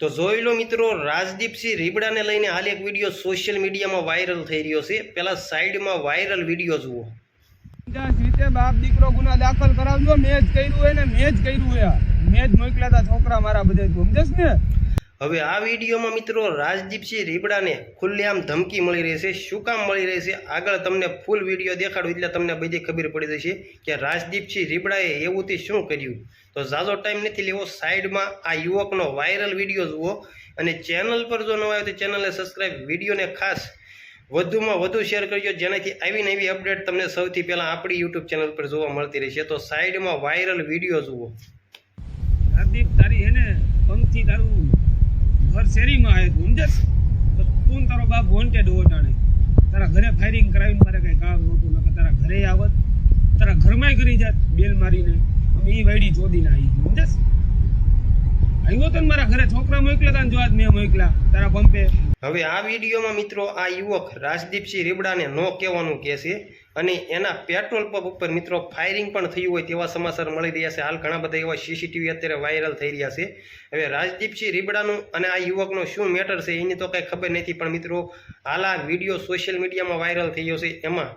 તો જોઈ લો મિત્રો, રાજદીપસિંહ રીબડાને લઈને હાલ એક વીડિયો સોશિયલ મીડિયામાં વાયરલ થઈ રહ્યો છે. પેલા સાઈડમાં વાયરલ વીડિયો જુઓ. રીતે બાપ દીકરો ગુના દાખલ કરાવજો. મેં જ કર્યું હોય ને મેં જ કર્યું હોય મેં જ મોકલ્યા છોકરા મારા બધા સમજસ ને? હવે આ વિડીયોમાં મિત્રો રાજદીપસિંહ રીબડાને ખુલ્લેઆમ ધમકી મળી રહી છે. શું કામ મળી રહી છે? આગળ તમને ફૂલ વીડિયો દેખાડું એટલે તમને બધી ખબર પડી જશે કે રાજદીપસિંહ રીબડાએ એવુંથી શું કર્યું. તો ઝાઝો ટાઈમ નથી લેવો, સાઈડમાં આ યુવકનો વાયરલ વીડિયો જુઓ અને ચેનલ પર જો ન આવે તો ચેનલને સબસ્ક્રાઈબ વિડીયોને ખાસ વધુમાં વધુ શેર કરજો, જેનાથી આવી નવી અપડેટ તમને સૌથી પહેલાં આપણી યુટ્યુબ ચેનલ પર જોવા મળતી રહેશે. તો સાઈડમાં વાયરલ વીડિયો જુઓ. રાજદીપ તારી હે ને પંખથી તારું ઘર શેરીમાં આવે તું સમજે તો તું તારો બાપ વોન્ટેડ હો જાણે. તારા ઘરે ફાયરિંગ કરાવીને મારે કઈ કામ નહોતું, નકર તારા ઘરે આવત. તારા ઘરમાંય કરી જાત, બેલ મારીને. અમે એ વાયડી ચોદીને આવી સમજસ આવ્યો તો ને મારા ઘરે છોકરા મોકલ્યા હતા જો આજ મેં મોકલ્યા. તારા પંપે. હવે આ વિડીયોમાં મિત્રો આ યુવક રાજદીપસિંહ રીબડાને નો કહેવાનું કહે છે અને એના પેટ્રોલ પંપ ઉપર મિત્રો ફાયરિંગ પણ થયું હોય તેવા સમાચાર મળી રહ્યા છે. હાલ ઘણા બધા એવા સીસીટીવી અત્યારે વાયરલ થઈ રહ્યા છે. હવે રાજદીપસિંહ રીબડાનું અને આ યુવકનો શું મેટર છે એની તો કંઈ ખબર નથી, પણ મિત્રો હાલ આ વીડિયો સોશિયલ મીડિયામાં વાયરલ થયો છે. એમાં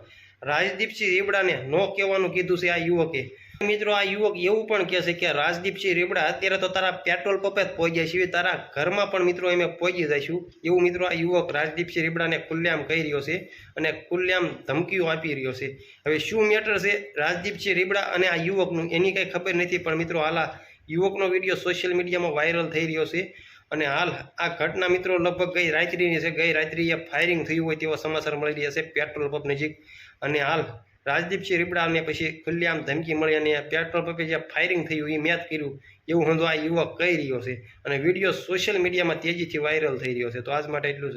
રાજદીપસિંહ રીબડાને નો કહેવાનું કીધું છે આ યુવકે. મિત્રો, આ યુવક એવું પણ કહે છે કે રાજદીપસિંહ રેબડા, અત્યારે તો તારા પેટ્રોલ પંપે જ પહોંચ્યા છીએ તારા ઘરમાં પણ મિત્રો અમે પહોંચી જઈશું એવું મિત્રો આ યુવક રાજદીપસિંહ રેબડાને ખુલ્લેઆમ કહી રહ્યો છે અને ખુલ્લેઆમ ધમકીઓ આપી રહ્યો છે. હવે શું મેટર છે રાજદીપસિંહ રીબડા અને આ યુવકનું? એની કંઈ ખબર નથી, પણ મિત્રો હાલ યુવકનો વીડિયો સોશિયલ મીડિયામાં વાયરલ થઈ રહ્યો છે અને હાલ આ ઘટના મિત્રો લગભગ ગઈ રાત્રિની છે. ગઈ રાત્રિએ ફાયરિંગ થયું હોય તેવા સમાચાર મળી રહ્યા છે પેટ્રોલ પંપ નજીક. અને હાલ રાજદીપસિંહ રીબડાને પછી ખુલ્લેઆમ ધમકી મળી અને પેટ્રોલ પંપે જે ફાયરિંગ થયું એ મેં કર્યું. એવું હંધો આ યુવક કહી રહ્યો છે. અને વીડિયો સોશિયલ મીડિયામાં તેજીથી વાયરલ થઈ રહ્યો છે. તો આજ માટે એટલું જ.